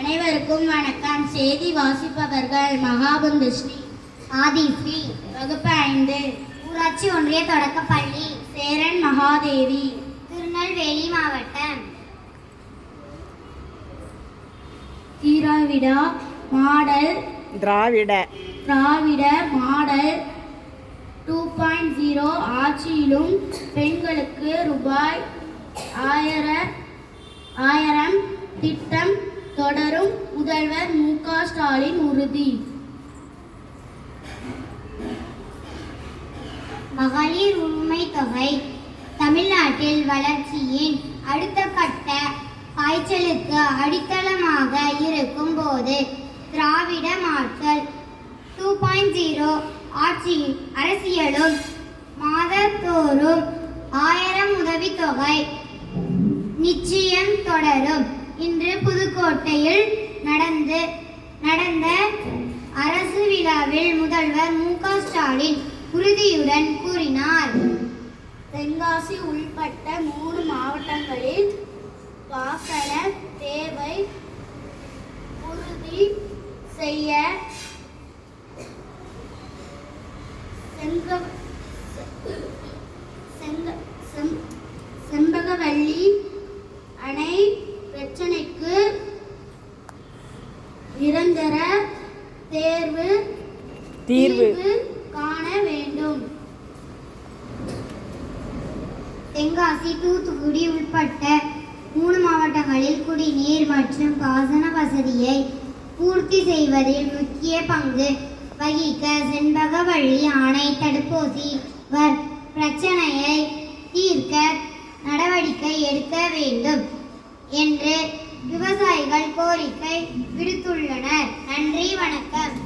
அனைவருக்கும் வணக்கம். செய்தி வாசிப்பவர்கள் மகாபந்தஸ்ரீ ஆதிஸ்ரீ வகுப்பு ஐந்து ஊராட்சி ஒன்றிய தொடக்கப்பள்ளி சேரன் மகாதேவி திருநெல்வேலி மாவட்டம். Dravida model Dravida. Dravida model two point zero ஆட்சியிலும் பெண்களுக்கு ரூபாய் ஆயிர ஆயிரம் திட்டம் தொடரும் முதல்வர் மு க ஸ்டாலின் உறுதி. மகளிர் உண்மை தொகை. தமிழ்நாட்டில் வளர்ச்சியின் அடுத்த கட்ட பாய்ச்சலுக்கு அடித்தளமாக இருக்கும் போது Dravida model two point zero ஆட்சி அரசியலும் மாதத்தோறும் ஆயிரம் உதவித்தொகை நிச்சயம் தொடரும். இன்று புதுக்கோட்டையில் நடந்து நடந்த அரசு விழாவில் முதல்வர் மு க ஸ்டாலின் உறுதியுடன் கூறினார். தென்காசி உள்பட்ட மூணு மாவட்டங்களில் வாகன தேவை உறுதி செய்ய செங்க செங்க நிரந்தர தேர்வு தீர்வு. காண வேண்டும். தென்காசி தூத்துக்குடி உட்பட்ட மூணு மாவட்டங்களில் குடிநீர் மற்றும் பாசன வசதியை பூர்த்தி செய்வதில் முக்கிய பங்கு வகிக்க செண்பகவள்ளி அணை தடுப்பூசி வர் பிரச்சனையை தீர்க்க நடவடிக்கை எடுக்க வேண்டும் என்று விவசாயிகள் கோரிக்கை விடுத்துள்ளனர். நன்றி வணக்கம்.